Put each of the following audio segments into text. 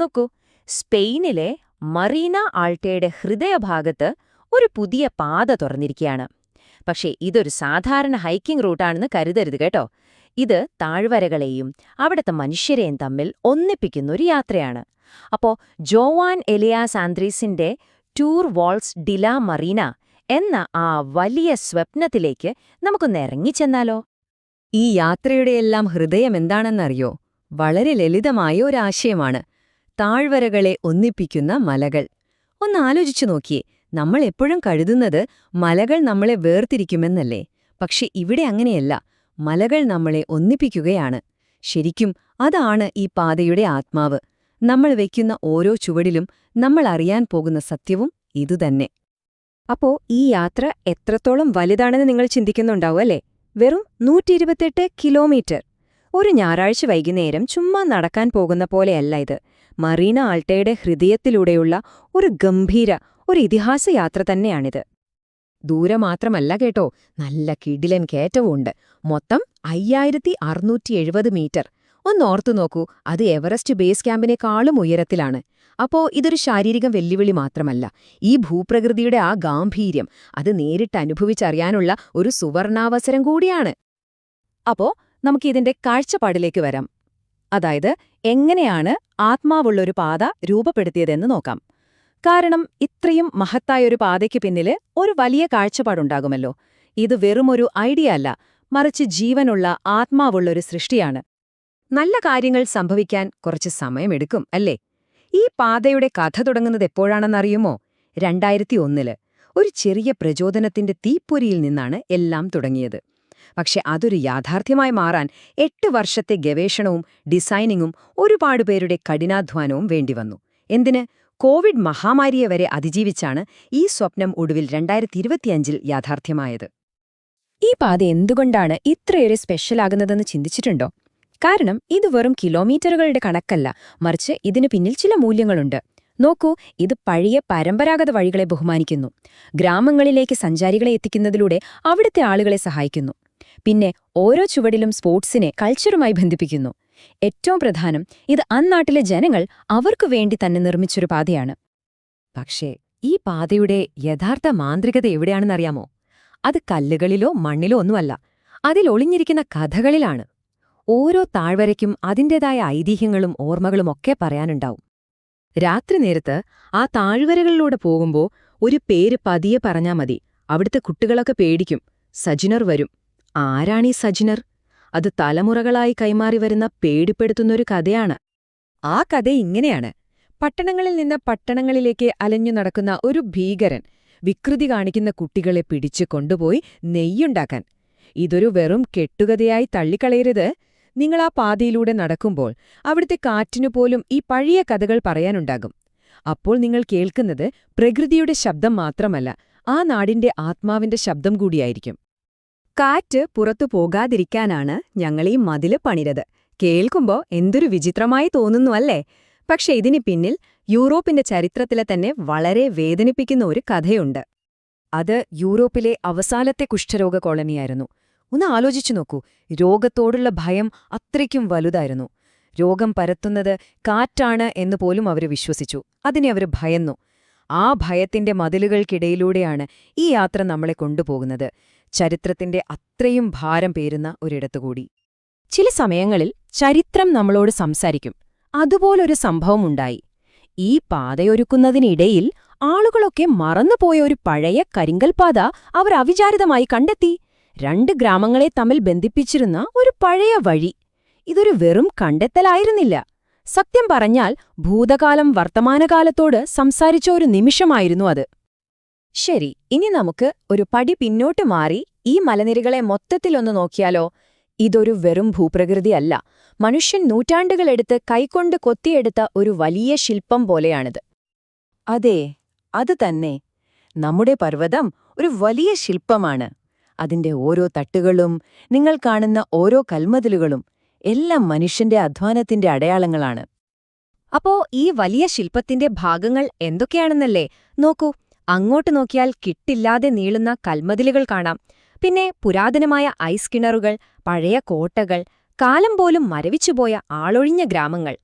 നോക്കൂ. സ്പെയിനിലെ മറീന ആൾട്ടയുടെ ഹൃദയഭാഗത്ത് ഒരു പുതിയ പാത തുറന്നിരിക്കുകയാണ്. പക്ഷേ ഇതൊരു സാധാരണ ഹൈക്കിംഗ് റൂട്ടാണെന്ന് കരുതരുത് കേട്ടോ. ഇത് താഴ്വരകളെയും അവിടുത്തെ മനുഷ്യരെയും തമ്മിൽ ഒന്നിപ്പിക്കുന്ന ഒരു യാത്രയാണ്. അപ്പോ ജോവാൻ എലിയാസ് ആൻഡ്രീസിന്റെ ടൂർ വാൾസ് ഡില മറീന എന്ന ആ വലിയ സ്വപ്നത്തിലേക്ക് നമുക്കൊന്ന് ഇറങ്ങിച്ചെന്നാലോ ഈ യാത്രയുടെയെല്ലാം ഹൃദയം എന്താണെന്നറിയോ? വളരെ ലളിതമായ ഒരാശയമാണ്. താഴ്വരകളെ ഒന്നിപ്പിക്കുന്ന മലകൾ. ഒന്ന് ആലോചിച്ചു നോക്കിയേ നമ്മൾ എപ്പോഴും കരുതുന്നത് മലകൾ നമ്മളെ വേർതിരിക്കുമെന്നല്ലേ. പക്ഷെ ഇവിടെ അങ്ങനെയല്ല മലകൾ നമ്മളെ ഒന്നിപ്പിക്കുകയാണ്. ശരിക്കും അതാണ് ഈ പാതയുടെ ആത്മാവ്. നമ്മൾ വയ്ക്കുന്ന ഓരോ ചുവടിലും നമ്മൾ അറിയാൻ പോകുന്ന സത്യവും ഇതുതന്നെ. അപ്പോ ഈ യാത്ര എത്രത്തോളം വലുതാണെന്ന് നിങ്ങൾ ചിന്തിക്കുന്നുണ്ടാവും അല്ലേ? വെറും നൂറ്റിയിരുപത്തെട്ട് കിലോമീറ്റർ. ഒരു ഞായറാഴ്ച വൈകുന്നേരം ചുമ്മാ നടക്കാൻ പോകുന്ന പോലെയല്ല ഇത്. മറീന ആൾട്ടയുടെ ഹൃദയത്തിലൂടെയുള്ള ഒരു ഗംഭീര ഒരു ഇതിഹാസ യാത്ര തന്നെയാണിത്. ദൂരെ മാത്രമല്ല കേട്ടോ നല്ല കിടിലൻ കയറ്റവുമുണ്ട്. മൊത്തം അയ്യായിരത്തി അറുന്നൂറ്റി എഴുപത് മീറ്റർ ഒന്നോർത്തു നോക്കൂ അത് എവറസ്റ്റ് ബേസ് ക്യാമ്പിനേക്കാളും ഉയരത്തിലാണ്. അപ്പോ ഇതൊരു ശാരീരിക വെല്ലുവിളി മാത്രമല്ല. ഈ ഭൂപ്രകൃതിയുടെ ആ ഗാംഭീര്യം അത് നേരിട്ട് അനുഭവിച്ചറിയാനുള്ള ഒരു സുവർണാവസരം കൂടിയാണ്. അപ്പോ നമുക്കിതിന്റെ കാഴ്ചപ്പാടിലേക്ക് വരാം. അതായത് എങ്ങനെയാണ് ആത്മാവുള്ളൊരു പാത രൂപപ്പെടുത്തിയതെന്ന് നോക്കാം. കാരണം ഇത്രയും മഹത്തായൊരു പാതയ്ക്ക് പിന്നിൽ ഒരു വലിയ കാഴ്ചപ്പാടുണ്ടാകുമല്ലോ. ഇത് വെറുമൊരു ഐഡിയ അല്ല മറിച്ച് ജീവനുള്ള ആത്മാവുള്ളൊരു സൃഷ്ടിയാണ്. നല്ല കാര്യങ്ങൾ സംഭവിക്കാൻ കുറച്ച് സമയമെടുക്കും അല്ലേ? ഈ പാതയുടെ കഥ തുടങ്ങുന്നത് എപ്പോഴാണെന്നറിയുമോ? രണ്ടായിരത്തി ഒന്നിൽ. ഒരു ചെറിയ പ്രചോദനത്തിന്റെ തീപ്പൊരിയിൽ നിന്നാണ് എല്ലാം തുടങ്ങിയത്. പക്ഷെ അതൊരു യാഥാർത്ഥ്യമായി മാറാൻ എട്ട് വർഷത്തെ ഗവേഷണവും ഡിസൈനിങ്ങും ഒരുപാട് പേരുടെ കഠിനാധ്വാനവും വേണ്ടിവന്നു. എന്തിന്? കോവിഡ് മഹാമാരിയെ വരെ അതിജീവിച്ചാണ് ഈ സ്വപ്നം ഒടുവിൽ രണ്ടായിരത്തി ഇരുപത്തിയഞ്ചിൽ യാഥാർത്ഥ്യമായത്. ഈ പാത എന്തുകൊണ്ടാണ് ഇത്രയേറെ സ്പെഷ്യലാകുന്നതെന്ന് ചിന്തിച്ചിട്ടുണ്ടോ? കാരണം ഇത് വെറും കിലോമീറ്ററുകളുടെ കണക്കല്ല മറിച്ച് ഇതിനു പിന്നിൽ ചില മൂല്യങ്ങളുണ്ട്. നോക്കൂ ഇത് പഴയ പരമ്പരാഗത വഴികളെ ബഹുമാനിക്കുന്നു. ഗ്രാമങ്ങളിലേക്ക് സഞ്ചാരികളെ എത്തിക്കുന്നതിലൂടെ അവിടുത്തെ ആളുകളെ സഹായിക്കുന്നു. പിന്നെ ഓരോ ചുവടിലും സ്പോർട്സിനെ കൾച്ചറുമായി ബന്ധിപ്പിക്കുന്നു. ഏറ്റവും പ്രധാനം ഇത് അന്നാട്ടിലെ ജനങ്ങൾ അവർക്കു വേണ്ടി തന്നെ നിർമ്മിച്ചൊരു പാതയാണ്. പക്ഷേ ഈ പാതയുടെ യഥാർത്ഥ മാന്ത്രികത എവിടെയാണെന്നറിയാമോ? അത് കല്ലുകളിലോ മണ്ണിലോ ഒന്നുമല്ല അതിൽ ഒളിഞ്ഞിരിക്കുന്ന കഥകളിലാണ്. ഓരോ താഴ്വരയ്ക്കും അതിന്റെതായ ഐതിഹ്യങ്ങളും ഓർമ്മകളും ഒക്കെ പറയാനുണ്ടാവും. രാത്രി നേരത്ത് ആ താഴ്വരകളിലൂടെ പോകുമ്പോൾ ഒരു പേര് പതിയെ പറഞ്ഞാ മതി. അവിടുത്തെ കുട്ടികളൊക്കെ പേടിക്കും. സജിനർ വരും. ആരാണീ സജിനർ? അത് തലമുറകളായി കൈമാറി വരുന്ന പേടിപ്പെടുത്തുന്നൊരു കഥയാണ്. ആ കഥ ഇങ്ങനെയാണ്. പട്ടണങ്ങളിൽ നിന്ന് പട്ടണങ്ങളിലേക്ക് അലഞ്ഞു നടക്കുന്ന ഒരു ഭീകരൻ വികൃതി കാണിക്കുന്ന കുട്ടികളെ പിടിച്ചു കൊണ്ടുപോയി നെയ്യുണ്ടാക്കാൻ. ഇതൊരു വെറും കെട്ടുകഥയായി തള്ളിക്കളയരുത്. നിങ്ങൾ ആ പാതയിലൂടെ നടക്കുമ്പോൾ അവിടുത്തെ കാറ്റിനു പോലും ഈ പഴയ കഥകൾ പറയാനുണ്ടാകും. അപ്പോൾ നിങ്ങൾ കേൾക്കുന്നത് പ്രകൃതിയുടെ ശബ്ദം മാത്രമല്ല ആ നാടിന്റെ ആത്മാവിന്റെ ശബ്ദം കൂടിയായിരിക്കും. കാറ്റ് പുറത്തു പോകാതിരിക്കാനാണ് ഞങ്ങളീ മതിൽ പണിരത് കേൾക്കുമ്പോ എന്തൊരു വിചിത്രമായി തോന്നുന്നു അല്ലേ? പക്ഷെ ഇതിന് പിന്നിൽ യൂറോപ്പിന്റെ ചരിത്രത്തിലെ തന്നെ വളരെ വേദനിപ്പിക്കുന്ന ഒരു കഥയുണ്ട്. അത് യൂറോപ്പിലെ അവസാനത്തെ കുഷ്ഠരോഗ കോളനിയായിരുന്നു. ഒന്ന് ആലോചിച്ചു നോക്കൂ. രോഗത്തോടുള്ള ഭയം അത്രയ്ക്കും വലുതായിരുന്നു. രോഗം പരത്തുന്നത് കാറ്റാണ് എന്ന് പോലും അവർ വിശ്വസിച്ചു. അതിനെ അവർ ഭയന്നു. ആ ഭയത്തിന്റെ മതിലുകൾക്കിടയിലൂടെയാണ് ഈ യാത്ര നമ്മളെ കൊണ്ടുപോകുന്നത്. ചരിത്രത്തിന്റെ അത്രയും ഭാരം പേരുന്ന ഒരിടത്തുകൂടി. ചില സമയങ്ങളിൽ ചരിത്രം നമ്മളോട് സംസാരിക്കും. അതുപോലൊരു സംഭവമുണ്ടായി. ഈ പാതയൊരുക്കുന്നതിനിടയിൽ ആളുകളൊക്കെ മറന്നുപോയ ഒരു പഴയ കരിങ്കൽപാത അവർ അവിചാരിതമായി കണ്ടെത്തി. രണ്ട് ഗ്രാമങ്ങളെ തമ്മിൽ ബന്ധിപ്പിച്ചിരുന്ന ഒരു പഴയ വഴി. ഇതൊരു വെറും കണ്ടെത്തലായിരുന്നില്ല. സത്യം പറഞ്ഞാൽ ഭൂതകാലം വർത്തമാനകാലത്തോട് സംസാരിച്ച ഒരു നിമിഷമായിരുന്നു അത്. ശരി ഇനി നമുക്ക് ഒരു പടി പിന്നോട്ട് മാറി ഈ മലനിരകളെ മൊത്തത്തിലൊന്ന് നോക്കിയാലോ? ഇതൊരു വെറും ഭൂപ്രകൃതിയല്ല. മനുഷ്യൻ നൂറ്റാണ്ടുകളെടുത്ത് കൈകൊണ്ട് കൊത്തിയെടുത്ത ഒരു വലിയ ശില്പം പോലെയാണിത്. അതെ അത് തന്നെ. നമ്മുടെ പർവതം ഒരു വലിയ ശില്പമാണ്. അതിന്റെ ഓരോ തട്ടുകളും നിങ്ങൾ കാണുന്ന ഓരോ കൽമതിലുകളും എല്ലാം മനുഷ്യന്റെ അധ്വാനത്തിന്റെ അടയാളങ്ങളാണ്. അപ്പോ ഈ വലിയ ശില്പത്തിന്റെ ഭാഗങ്ങൾ എന്തൊക്കെയാണെന്നല്ലേ? നോക്കൂ. അങ്ങോട്ട് നോക്കിയാൽ കിട്ടില്ലാതെ നീളുന്ന കൽമതിലുകൾ കാണാം. പിന്നെ പുരാതനമായ ഐസ് കിണറുകൾ പഴയ കോട്ടകൾ കാലം പോലും മരവിച്ചുപോയ ആളൊഴിഞ്ഞ ഗ്രാമങ്ങൾ.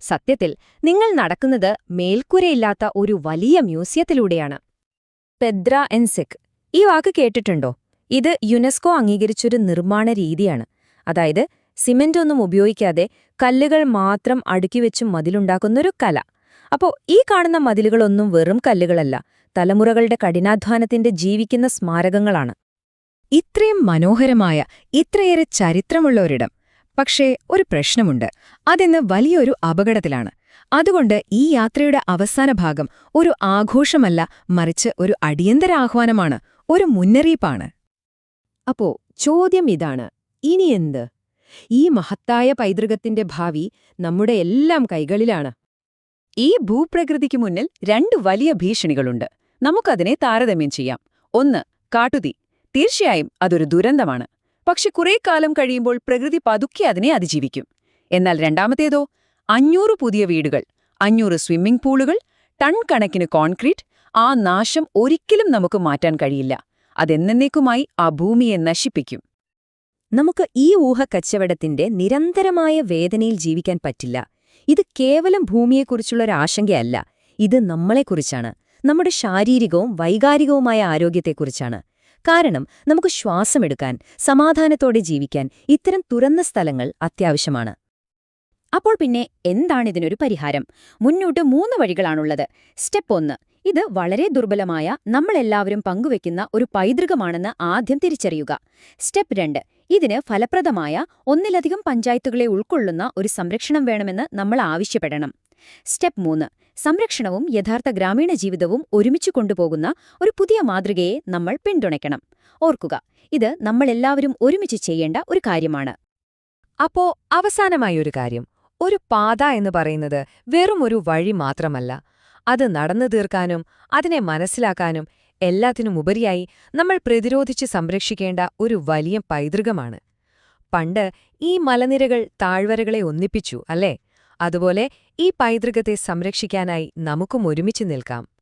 സത്യത്തിൽ നിങ്ങൾ നടക്കുന്നത് മേൽക്കൂരയില്ലാത്ത ഒരു വലിയ മ്യൂസിയത്തിലൂടെയാണ്. പെദ്ര എൻസെക് ഈ വാക്ക് കേട്ടിട്ടുണ്ടോ? ഇത് യുനെസ്കോ അംഗീകരിച്ചൊരു നിർമ്മാണ രീതിയാണ്. അതായത് സിമന്റ് ഒന്നും ഉപയോഗിക്കാതെ കല്ലുകൾ മാത്രം അടുക്കിവെച്ച് മതിലുണ്ടാക്കുന്നൊരു കല. അപ്പോ ഈ കാണുന്ന മതിലുകളൊന്നും വെറും കല്ലുകളല്ല. തലമുറകളുടെ കഠിനാധ്വാനത്തിന്റെ ജീവിക്കുന്ന സ്മാരകങ്ങളാണ്. ഇത്രയും മനോഹരമായ ഇത്രയേറെ ചരിത്രമുള്ള ഒരിടം പക്ഷേ ഒരു പ്രശ്നമുണ്ട്. അതിന്ന് വലിയൊരു അപകടത്തിലാണ്. അതുകൊണ്ട് ഈ യാത്രയുടെ അവസാന ഭാഗം ഒരു ആഘോഷമല്ല മറിച്ച് ഒരു അടിയന്തര ആഹ്വാനമാണ് ഒരു മുന്നറിയിപ്പാണ്. അപ്പോ ചോദ്യം ഇതാണ്. ഇനി എന്ത്? ഈ മഹത്തായ പൈതൃകത്തിന്റെ ഭാവി നമ്മുടെ എല്ലാം കൈകളിലാണ്. ഈ ഭൂപ്രകൃതിക്ക് മുന്നിൽ രണ്ട് വലിയ ഭീഷണികളുണ്ട്. നമുക്കതിനെ താരതമ്യം ചെയ്യാം. ഒന്ന് കാട്ടുതീ. തീർച്ചയായും അതൊരു ദുരന്തമാണ്. പക്ഷെ കുറേ കാലം കഴിയുമ്പോൾ പ്രകൃതി പതുക്കെ അതിനെ അതിജീവിക്കും. എന്നാൽ രണ്ടാമത്തേതോ അഞ്ഞൂറ് പുതിയ വീടുകൾ അഞ്ഞൂറ് സ്വിമ്മിംഗ് പൂളുകൾ ടൺ കണക്കിന് കോൺക്രീറ്റ് ആ നാശം ഒരിക്കലും നമുക്ക് മാറ്റാൻ കഴിയില്ല. അതെന്നേക്കുമായി ആ ഭൂമിയെ നശിപ്പിക്കും. നമുക്ക് ഈ ഊഹക്കച്ചവടത്തിന്റെ നിരന്തരമായ വേദനയിൽ ജീവിക്കാൻ പറ്റില്ല. ഇത് കേവലം ഭൂമിയെക്കുറിച്ചുള്ള ഒരു ആശങ്കയല്ല. ഇത് നമ്മളെക്കുറിച്ചാണ്. നമ്മുടെ ശാരീരികവും വൈകാരികവുമായ ആരോഗ്യത്തെക്കുറിച്ചാണ്. കാരണം നമുക്ക് ശ്വാസമെടുക്കാൻ സമാധാനത്തോടെ ജീവിക്കാൻ ഇത്തരം തുറന്ന സ്ഥലങ്ങൾ അത്യാവശ്യമാണ്. അപ്പോൾ പിന്നെ എന്താണിതിനൊരു പരിഹാരം? മുന്നോട്ട് മൂന്ന് വഴികളാണുള്ളത്. സ്റ്റെപ്പ് ഒന്ന്. ഇത് വളരെ ദുർബലമായ നമ്മളെല്ലാവരും പങ്കുവെക്കുന്ന ഒരു പൈതൃകമാണെന്ന് ആദ്യം തിരിച്ചറിയുക. സ്റ്റെപ്പ് രണ്ട്. ഇതിന് ഫലപ്രദമായ ഒന്നിലധികം പഞ്ചായത്തുകളെ ഉൾക്കൊള്ളുന്ന ഒരു സംരക്ഷണം വേണമെന്ന് നമ്മൾ ആവശ്യപ്പെടണം. സ്റ്റെപ്പ് മൂന്ന്. സംരക്ഷണവും യഥാർത്ഥ ഗ്രാമീണ ജീവിതവും ഒരുമിച്ച് കൊണ്ടുപോകുന്ന ഒരു പുതിയ മാതൃകയെ നമ്മൾ പിന്തുണയ്ക്കണം. ഓർക്കുക ഇത് നമ്മളെല്ലാവരും ഒരുമിച്ച് ചെയ്യേണ്ട ഒരു കാര്യമാണ്. അപ്പോ അവസാനമായി ഒരു കാര്യം. ഒരു പാത എന്ന് പറയുന്നത് വെറും ഒരു വഴി മാത്രമല്ല. അത് നടന്നു തീർക്കാനും അതിനെ മനസ്സിലാക്കാനും എല്ലാത്തിനും ഉപരിയായി നമ്മൾ പ്രതിരോധിച്ച് സംരക്ഷിക്കേണ്ട ഒരു വലിയ പൈതൃകമാണ്. പണ്ട് ഈ മലനിരകൾ താഴ്വരകളെ ഒന്നിപ്പിച്ചു അല്ലേ? അതുപോലെ ഈ പൈതൃകത്തെ സംരക്ഷിക്കാനായി നമുക്കും ഒരുമിച്ച് നിൽക്കാം.